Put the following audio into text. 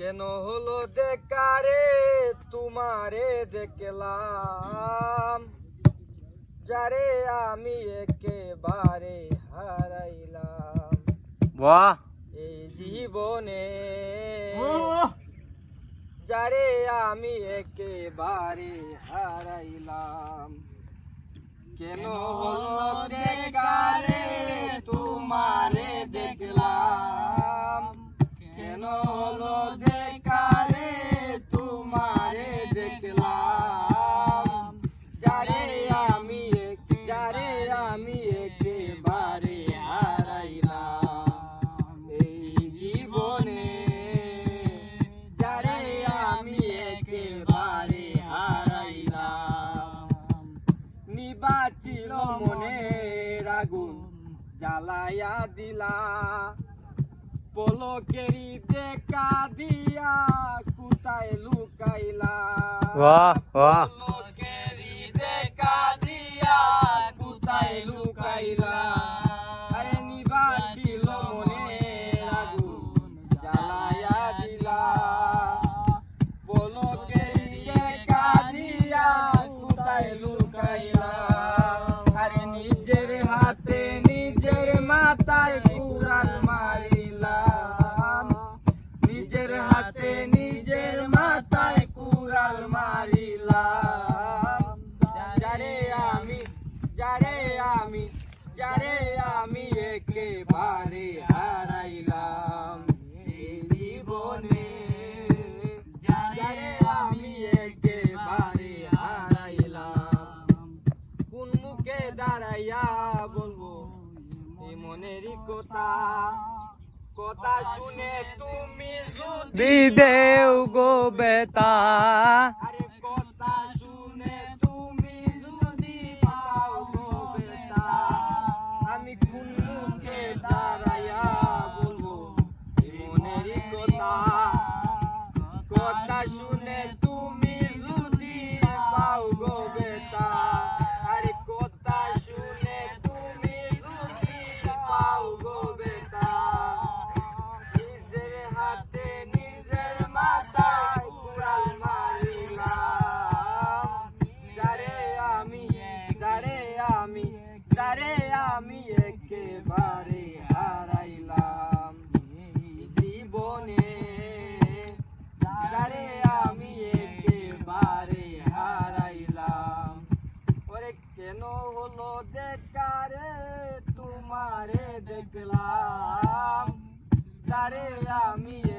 কেন হলো দেখারে তোমারে দেখলাম। যারে আমি একেবারে হারাইলাম। বাহ। এই জীবনে যারে আমি একেবারে হারাইলাম। কেন হলো কেন দেখারে তোমারে দেখলাম। যারে আমি যারে আমি একেবারে হারাইলাম। এই জীবনে যারে আমি একেবারে হারাইলাম। নিবাচিল মনের আগুন জ্বালায়া দিলা। পলকেরি দেখা দিয়া কোথায় লুকাইলা? বাহ বাহ। পলকেরি দেখা দিয়া কোথায় লুকাইলা? আরে আগুন জ্বালায়া দিলা। পলকেরি দেখা দিয়া কোথায় লুকাইলা? আরে নিজের নিজের হাতে নিজের মাথায় কুড়াল মারিলাম। যারে আমি যারে আমি যারে আমি একেবারে হারাইলাম জীবনে। যারে আমি একেবারে হারাইলাম। কোন মুখে দাঁড়াইয়া বলব মনেরই কথা। কথা শুনে তুমি Me deu gobetar. তারে আমি একেবারে হারাইলাম। জীবনে তারে আমি একেবারে হারাইলাম। ওরে, কেন হলো দেখারে? তোমারে দেখলাম। তারে আমি